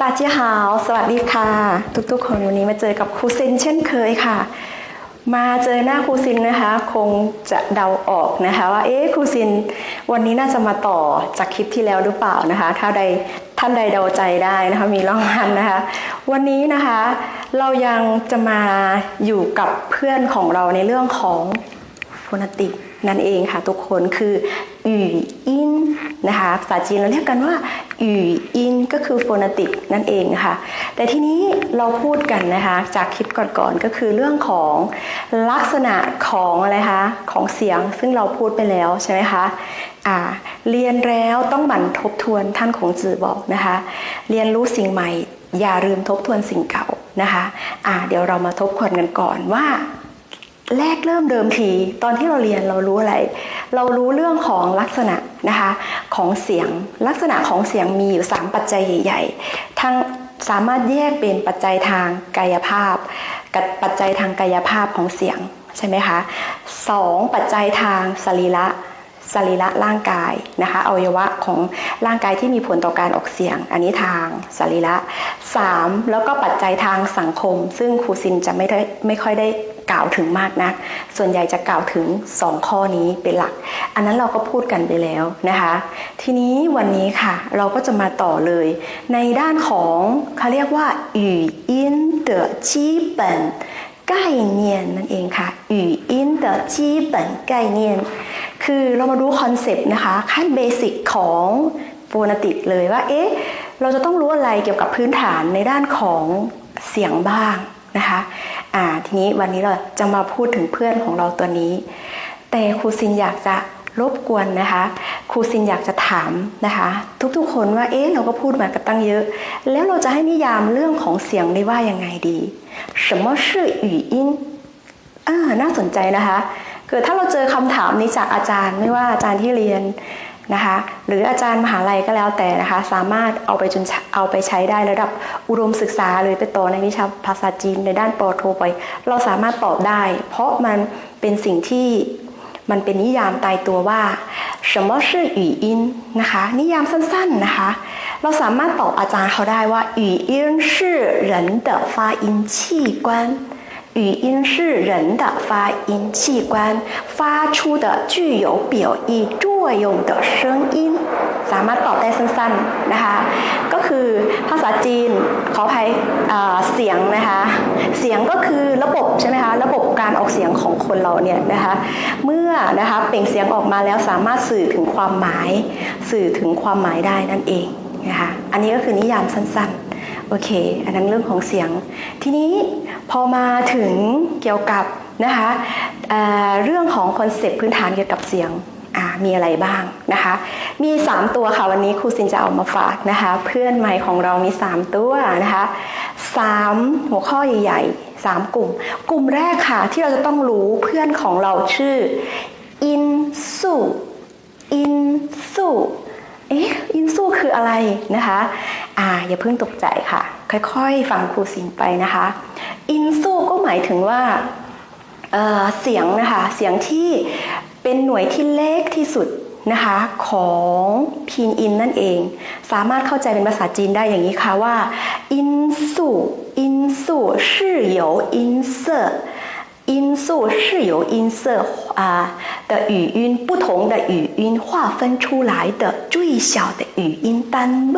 ตาเจียหาวสวัสดีค่ะ ทุกๆคนวันนี้มาเจอกับครูซินเช่นเคยค่ะ มาเจอหน้าครูซินนะคะ คงจะเดาออกนะคะ ว่าเอ๊ะครูซินวันนี้น่าจะมาต่อจากคลิปที่แล้วหรือเปล่านะคะ ถ้าใดท่านใดเดาใจได้นะคะมีรางวัลนะคะ วันนี้นะคะเรายังจะมาอยู่กับเพื่อนของเราในเรื่องของฟนติกนั่นเองค่ะทุกคนคือ อู่อินนะคะภาษาจีนเราเรียกกันว่าอู่อินก็คือโฟนติกนั่นเองค่ะ แต่ทีนี้เราพูดกันนะคะจากคลิปก่อนๆก็คือเรื่องของลักษณะของอะไรคะของเสียงซึ่งเราพูดไปแล้วใช่ไหมคะอ่าเรียนแล้วต้องหมั่นทบทวนท่านของจือบอกนะคะ เรียนรู้สิ่งใหม่ อย่าลืมทบทวนสิ่งเก่านะคะอ่าเดี๋ยวเรามาทบทวนกันก่อนว่า แรกเริ่มเดิมทีตอนที่เราเรียนเรารู้อะไร เรารู้เรื่องของลักษณะนะคะของเสียงลักษณะของเสียงมีอยู่ 3 ปัจจัยใหญ่ๆทั้งสามารถแยกเป็นปัจจัยทางกายภาพ กับปัจจัยทางกายภาพของเสียงใช่ไหมคะสองปัจจัยทางสรีระ สรีระร่างกายนะคะอวัยวะของร่างกายที่มีผลต่อการออกเสียง อันนี้ทางสรีระสามแล้วก็ปัจจัยทางสังคม ซึ่งครูซินจะไม่ได้ไม่ค่อยได้กล่าวถึงมากนัก ส่วนใหญ่จะกล่าวถึง 2 ข้อนี้เป็นหลัก อันนั้นเราก็พูดกันไปแล้วนะคะ ทีนี้วันนี้ค่ะ เราก็จะมาต่อเลย ในด้านของเขาเรียกว่า语音的基本概念นั่นเองค่ะ语音的基本概念 คือเรามาดูคอนเซปต์นะคะขั้นเบสิกของโฟนติกเลยว่า เอ๊ะ เราจะต้องรู้อะไรเกี่ยวกับพื้นฐานในด้านของเสียงบ้างนะคะ อ่า ทีนี้วันนี้เราจะมาพูดถึงเพื่อนของเราตัวนี้ แต่ครูซินอยากจะรบกวนนะคะ ครูซินอยากจะถามนะคะ ทุกๆ คนว่า เอ๊ะ เราก็พูดมากันตั้งเยอะ แล้วเราจะให้นิยามเรื่องของเสียงได้ว่ายังไงดี什么是语音อ่า น่าสนใจนะคะ คือถ้าเราเจอคำถามนี้จากอาจารย์ไม่ว่าอาจารย์ที่เรียนนะคะ หรืออาจารย์มหาลัยก็แล้วแต่นะคะ สามารถเอาไปจนเอาไปใช้ได้ระดับอุดมศึกษาหรือไปต่อในวิชาภาษาจีนในด้านปอโทไป เราสามารถตอบได้ เพราะมันเป็นสิ่งที่มันเป็นนิยามตายตัวว่า什么是语音นะคะ นิยามสั้นๆนะคะ เราสามารถตอบอาจารย์เขาได้ว่า语音是人的发音器官 语音是人的发音器官发出的具有表意作用的声音 สามารถตอบได้สั้นๆนะคะ ก็คือภาษาจีนขออภัยอ่าเสียงนะคะ เสียงก็คือระบบใช่ไหมคะ ระบบการออกเสียงของคนเราเนี่ยนะคะ เมื่อนะคะเปล่งเสียงออกมาแล้วสามารถสื่อถึงความหมาย สื่อถึงความหมายได้นั่นเองนะคะ อันนี้ก็คือนิยามสั้นๆ โอเค อันนั้นเรื่องของเสียง ทีนี้ พอมาถึงเกี่ยวกับนะคะเเรื่องของคอนเซปต์พื้นฐานเกี่ยวกับเสียงมีอะไรบ้างนะคะ มี 3 ตัวค่ะวันนี้ครูซินจะเอามาฝากนะคะ เพื่อนใหม่ของเรามี 3 ตัวนะคะ3หัวข้อใหญ่ๆ 3 กลุ่ม กลุ่มแรกค่ะที่เราจะต้องรู้เพื่อนของเราชื่ออินสูอินสู เอ๊ะอินสู้คืออะไรนะคะอ่าอย่าเพิ่งตกใจค่ะ ค่อยๆ ฟังครูสิงไปนะคะ อินสู้ก็หมายถึงว่าเเสียงนะคะ เสียงที่เป็นหน่วยที่เล็กที่สุดนะคะของพีนอินนั่นเอง สามารถเข้าใจเป็นภาษาจีนได้อย่างนี้ค่ะว่าอินสูอินสูชื่อเหยวอินเซ 音素是由音色啊的语音不同的语音划分出来的最小的语音单位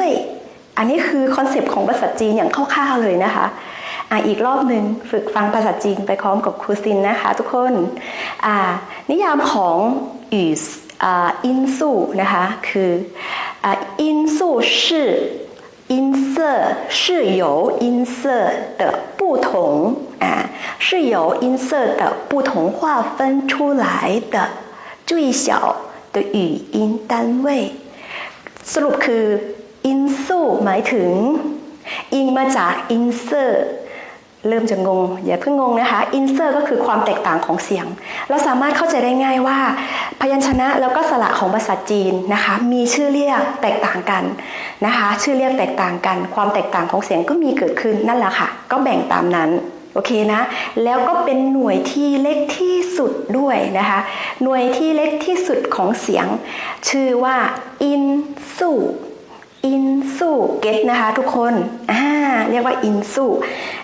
อันนี้คือคอนเซปต์ของภาษาจีนอย่างคร่าวๆเลยนะคะอ่ะอีกรอบหนึ่งฝึกฟังภาษาจีนไปพร้อมกับครูซินนะคะทุกคนอ่านิยามของ语อ่า音素นะคะคืออ่า音素是 音色是由音色的不同啊，是由音色的不同划分出来的最小的语音单位。สรุปคืออินสูหมายถึง อิงมาจากอิน เริ่มจะงง อย่าเพิ่งงงนะคะอินเซอร์ก็คือความแตกต่างของเสียง เราสามารถเข้าใจได้ง่ายว่า พยัญชนะแล้วก็สระของภาษาจีนนะคะ มีชื่อเรียกแตกต่างกันนะคะ ชื่อเรียกแตกต่างกัน ความแตกต่างของเสียงก็มีเกิดขึ้นนั่นแหละค่ะ ก็แบ่งตามนั้นโอเคนะแล้วก็เป็นหน่วยที่เล็กที่สุดด้วยนะคะ หน่วยที่เล็กที่สุดของเสียง ชื่อว่าอินสู อิ อินสูเก็ตนะคะทุกคนอ่าเรียกว่าอินสู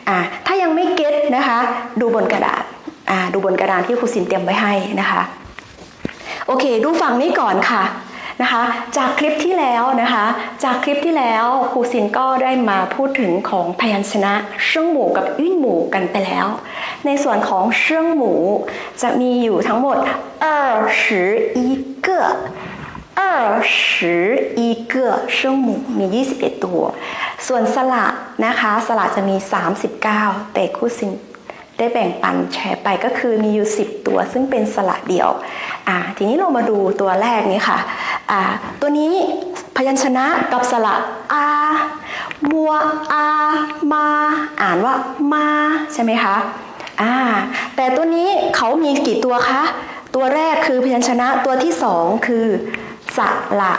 อ่าถ้ายังไม่เก็ตนะคะ ดูบนกระดาษอ่าดูบนกระดานที่ครูซินเตรียมไว้ให้นะคะ โอเค ดูฝั่งนี้ก่อนค่ะนะคะ จากคลิปที่แล้วนะคะ จากคลิปที่แล้วครูซินก็ได้มาพูดถึงของพยัญชนะเชื่องหมูกับยื่นหมูกันไปแล้ว ในส่วนของเชื่องหมูจะมีอยู่ทั้งหมด二十一个 二十一个เชื่องหมูมี 21 ตัว ส่วนสระนะคะ สระจะมี 39 แต่ครูซิน ได้แบ่งปันแชร์ไปก็คือมีอยู่ 10 ตัวซึ่งเป็นสระเดียว อ่า ทีนี้เรามาดูตัวแรกนี้ค่ะ อ่า ตัวนี้พยัญชนะกับสระอามัวอามา อ่านว่ามาใช่ไหมคะ อ่า แต่ตัวนี้เขามีกี่ตัวคะ ตัวแรกคือพยัญชนะตัวที่สองคือ สระ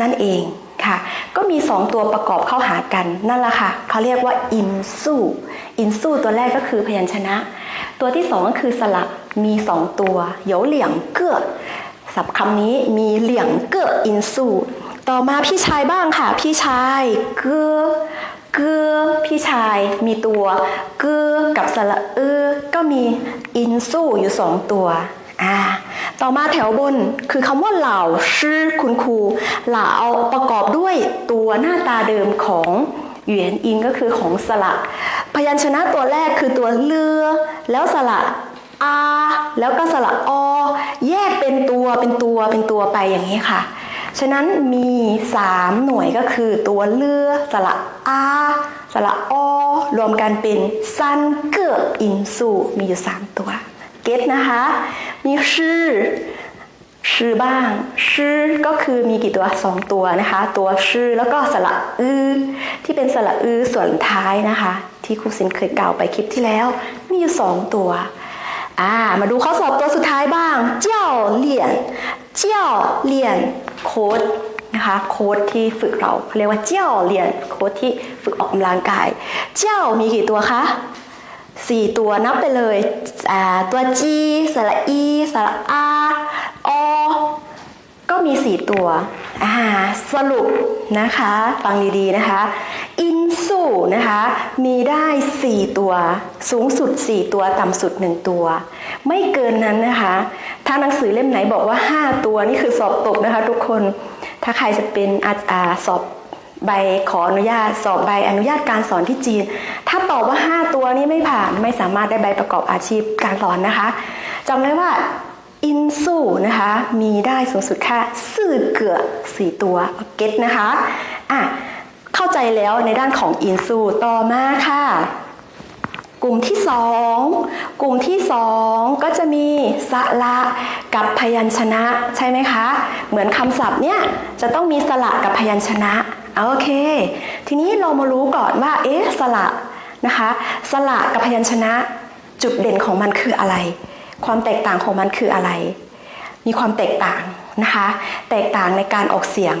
นั่นเองค่ะ ก็มีสองตัวประกอบเข้าหากันนั่นแหละค่ะเขาเรียกว่าอินสู้อินสู้ตัวแรกก็คือพยัญชนะ ตัวที่สองก็คือสระมีสองตัวเหยวเหลี่ยงเก้อศัพท์คำนี้มีเหลี่ยงเก้ออินสู้ต่อมาพี่ชายบ้างค่ะ พี่ชายเก้อเก้อพี่ชายมีตัวเก้อกับสระเอือก็มีอินสู้อยู่สองตัวอ่า ต่อมาแถวบนคือคำว่าเหล่าชื่อคุณครูเหล่าประกอบด้วยตัวหน้าตาเดิมของเหวียนอินก็คือของสระพยัญชนะตัวแรกคือตัวเลือ แล้วสระอาแล้วก็สระอแยกเป็นตัวเป็นตัวเป็นตัวไปอย่างนี้ค่ะ ฉะนั้นมี 3 หน่วยก็คือตัวเลือ สระอาสระอรวมกันเป็นซันเกิดอินสูมีอยู่ 3 ตัว เก็ตนะคะ มีชื่อชื่อบ้าง ชื่อก็คือมีกี่ตัวสองตัวนะคะ ตัวชื่อแล้วก็สระอือที่เป็นสระอือส่วนท้ายนะคะ ที่ครูซินเคยกล่าวไปคลิปที่แล้ว มีอยู่สองตัวอ่ามาดูข้อสอบตัวสุดท้ายบ้างเจ้าเหลี่ยนเจ้าเหลี่ยนโค้ดนะคะโค้ดที่ฝึกเราเขาเรียกว่าเจ้าเหลี่ยนโค้ดที่ฝึกออกกำลังกาย เจ้ามีกี่ตัวคะ สี่ตัวนับไปเลยตัวจีสระอีสระอาอก็มีสี่ตัวสรุปนะคะ ฟังดีๆนะคะอินสูนะคะ มีได้สี่ตัว สูงสุดสี่ตัวต่ำสุดหนึ่งตัว ไม่เกินนั้นนะคะ ถ้าหนังสือเล่มไหนบอกว่าห้าตัวนี่คือสอบตกนะคะ ทุกคนถ้าใครจะเป็นอาสอบ ใบขออนุญาตสอบใบอนุญาตการสอนที่จีน ถ้าตอบว่า 5 ตัวนี้ไม่ผ่านไม่สามารถได้ใบประกอบอาชีพการสอนนะคะจำไว้ว่าอินสูนะคะมีได้สูงสุดแค่สื่อเกือสี่ตัวเก็ตนะคะอะเข้าใจแล้วในด้านของอินสูต่อมาค่ะกลุ่มที่สองกลุ่มที่สองก็จะมีสระกับพยัญชนะใช่ไหมคะ เหมือนคำศัพท์เนี่ยจะต้องมีสระกับพยัญชนะ โอเค ทีนี้เรามารู้ก่อนว่า เอ๊ะ สระนะคะ สระกับพยัญชนะจุดเด่นของมันคืออะไร ความแตกต่างของมันคืออะไร มีความแตกต่างนะคะ แตกต่างในการออกเสียง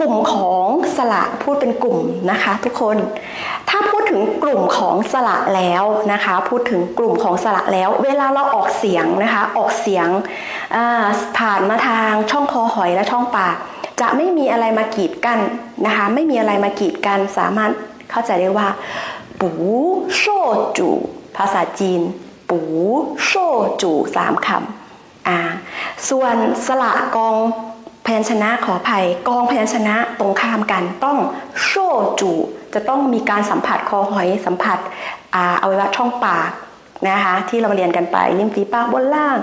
กลุ่มของสระพูดเป็นกลุ่มนะคะ ทุกคน ถ้าพูดถึงกลุ่มของสระแล้วนะคะ พูดถึงกลุ่มของสระแล้ว เวลาเราออกเสียงนะคะ ออกเสียงผ่านมาทางช่องคอหอยและช่องปาก จะไม่มีอะไรมากีดกันนะคะ ไม่มีอะไรมากีดกันสามารถเข้าใจได้ว่าปูโชจูภาษาจีน ปูโชจูสามคำอ่าส่วนสระกองพยัญชนะขออภัยกองพยัญชนะตรงข้ามกันต้องโชจูจะต้องมีการสัมผัสคอหอยสัมผัสอ่าอวัยวะช่องปาก นะคะที่เราเรียนกันไปริมฝีปากบนล่าง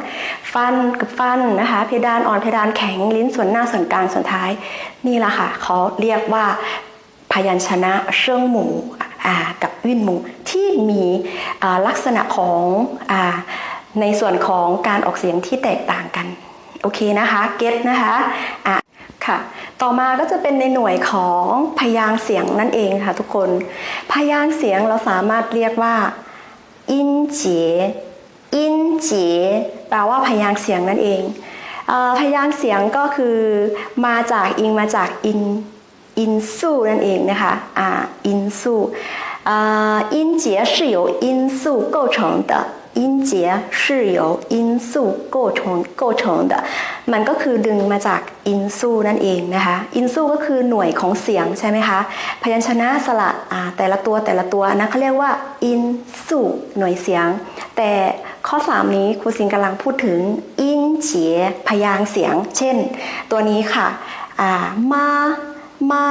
ฟันกับฟันนะคะ เพดานอ่อนเพดานแข็งลิ้นส่วนหน้าส่วนกลางส่วนท้าย นี่แหละค่ะเขาเรียกว่าพยัญชนะเชื่องหมู่กับวิ่นหมูที่มีลักษณะของอในส่วนของการออกเสียงที่แตกต่างกัน โอเคนะคะเก็ตนะคะะค่ะ ต่อมาก็จะเป็นในหน่วยของพยางเสียงนั่นเองค่ะทุกคน พยางเสียงเราสามารถเรียกว่า อินเจอินเจแปลว่าพยางค์เสียงนั่นเองเอ่อพยางค์เสียงก็คือมาจากอิงมาจากอิน 因素นั่นเองนะคะอ่า因素呃音节是由因素构成的 音 音节是由因素构成构成的มันก็คือดึงมาจากอินซูนั่นเองนะคะอินซูก็คือหน่วยของเสียงใช่ไหมคะพยัญชนะสระอ่าแต่ละตัวแต่ละตัวนะเขาเรียกว่าอินซูหน่วยเสียง แต่ข้อ 3 นี้ครูซินกำลังพูดถึงอินเจียพยางค์เสียง เช่น ตัวนี้ค่ะอ่ามา มา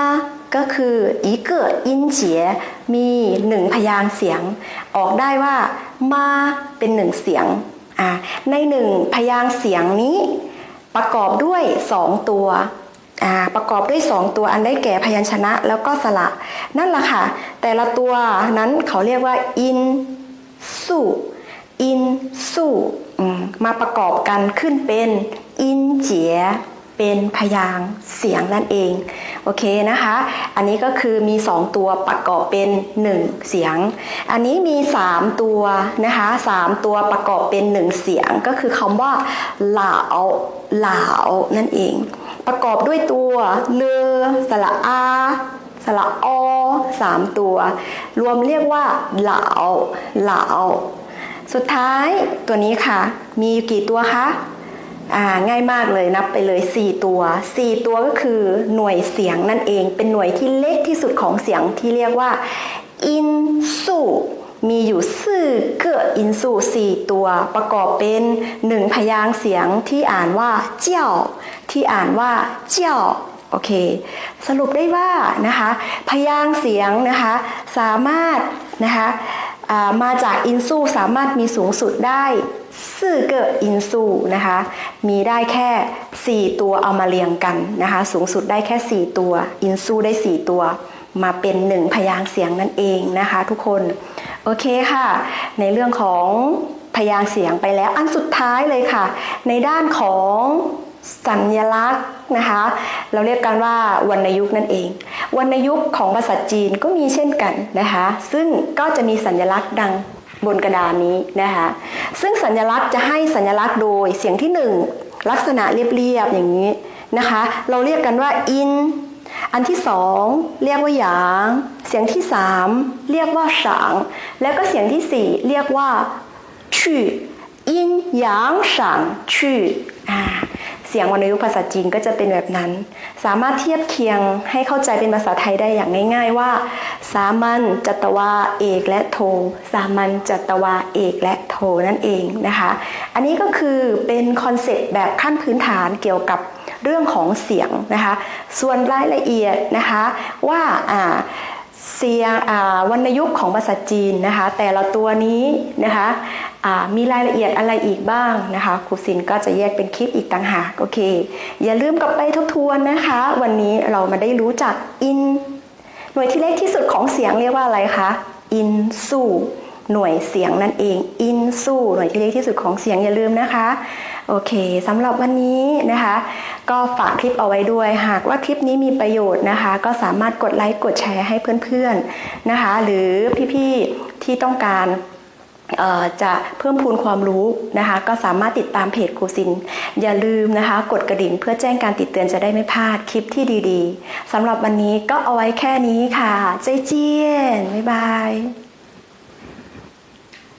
ก็คืออีเกิดอินเจียมีหนึ่งพยางเสียง ออกได้ว่ามาเป็นหนึ่งเสียง ในหนึ่งพยางเสียงนี้ ประกอบด้วย2ตัวประกอบด้วย 2 ตัวอันได้แก่พยัญชนะแล้วก็สระ นั่นแหละค่ะ แต่ละตัวนั้นเขาเรียกว่า อินสู้อินสู้อืมมาประกอบกันขึ้นเป็น อินเจีย เป็นพยางเสียงนั่นเองโอเคนะคะ อันนี้ก็คือมี 2 ตัวประกอบเป็น 1 เสียง อันนี้มี 3 ตัวนะคะ3ตัวประกอบเป็น 1 เสียงก็คือคำว่าหลาวหลาวนั่นเอง ประกอบด้วยตัวเลอสระอาสระอสามตัว รวมเรียกว่าหลาวหลาสุดท้ายตัวนี้ค่ะ มีอยู่กี่ตัวคะ อ่าง่ายมากเลยนับไปเลย 4 ตัว 4 ตัวก็คือหน่วยเสียงนั่นเอง เป็นหน่วยที่เล็กที่สุดของเสียงที่เรียกว่าอินสูมีอยู่สี่อเกิดอินสูสี่ตัว ประกอบเป็นหนึ่งพยางเสียงที่อ่านว่าเจ้า ที่อ่านว่าเจ้าโอเค สรุปได้ว่านะคะ พยางเสียงนะคะ สามารถนะคะ มาจากอินซูสามารถมีสูงสุดได้สี่เกิดอินซูนะคะ มีได้แค่ 4 ตัวเอามาเรียงกันนะคะ สูงสุดได้แค่ 4 ตัว อินซูได้ 4 ตัว มาเป็น 1 พยางเสียงนั่นเองนะคะ ทุกคน โอเคค่ะ ในเรื่องของพยางเสียงไปแล้ว อันสุดท้ายเลยค่ะ ในด้านของ สัญลักษณ์นะคะ เราเรียกกันว่าวรรณยุกต์นั่นเอง วรรณยุกต์ของภาษาจีนก็มีเช่นกันนะคะ ซึ่งก็จะมีสัญลักษณ์ดังบนกระดานนี้นะคะ ซึ่งสัญลักษณ์จะให้สัญลักษณ์โดยเสียงที่หนึ่งลักษณะเรียบๆอย่างนี้นะคะ เราเรียกกันว่าอิน อันที่สองเรียกว่าหยาง เสียงที่สามเรียกว่าฉาง แล้วก็เสียงที่สี่เรียกว่าชื่ออินหยางฉางชื่ออ่า เสียงวรรณยุกต์ภาษาจีนก็จะเป็นแบบนั้น สามารถเทียบเคียงให้เข้าใจเป็นภาษาไทยได้อย่างง่าย ๆ ว่า สามัญจัตวาเอกและโท สามัญจัตวาเอกและโทนั่นเองนะคะ อันนี้ก็คือเป็นคอนเซ็ปต์แบบขั้นพื้นฐานเกี่ยวกับเรื่องของเสียงนะคะ ส่วนรายละเอียดนะคะว่าเสียงวรรณยุกต์ของภาษาจีนนะคะ แต่ละตัวนี้นะคะ มีรายละเอียดอะไรอีกบ้างนะคะครูซินก็จะแยกเป็นคลิปอีกต่างหากโอเค อย่าลืมกลับไปทบทวนนะคะ วันนี้เรามาได้รู้จักอินหน่วยที่เล็กที่สุดของเสียงเรียกว่าอะไรคะอินสูหน่วยเสียงนั่นเองอินสูหน่วยที่เล็กที่สุดของเสียงอย่าลืมนะคะโอเคสำหรับวันนี้นะคะ ก็ฝากคลิปเอาไว้ด้วย หากว่าคลิปนี้มีประโยชน์นะคะ ก็สามารถกดไลค์กดแชร์ให้เพื่อนๆนะคะ หรือพี่ๆที่ต้องการ จะเพิ่มพูนความรู้นะคะ ก็สามารถติดตามเพจครูซิน อย่าลืมนะคะ กดกระดิ่งเพื่อแจ้งการติดเตือนจะได้ไม่พลาดคลิปที่ดีๆสำหรับวันนี้ก็เอาไว้แค่นี้ค่ะ ใจเจียน บ๊ายบาย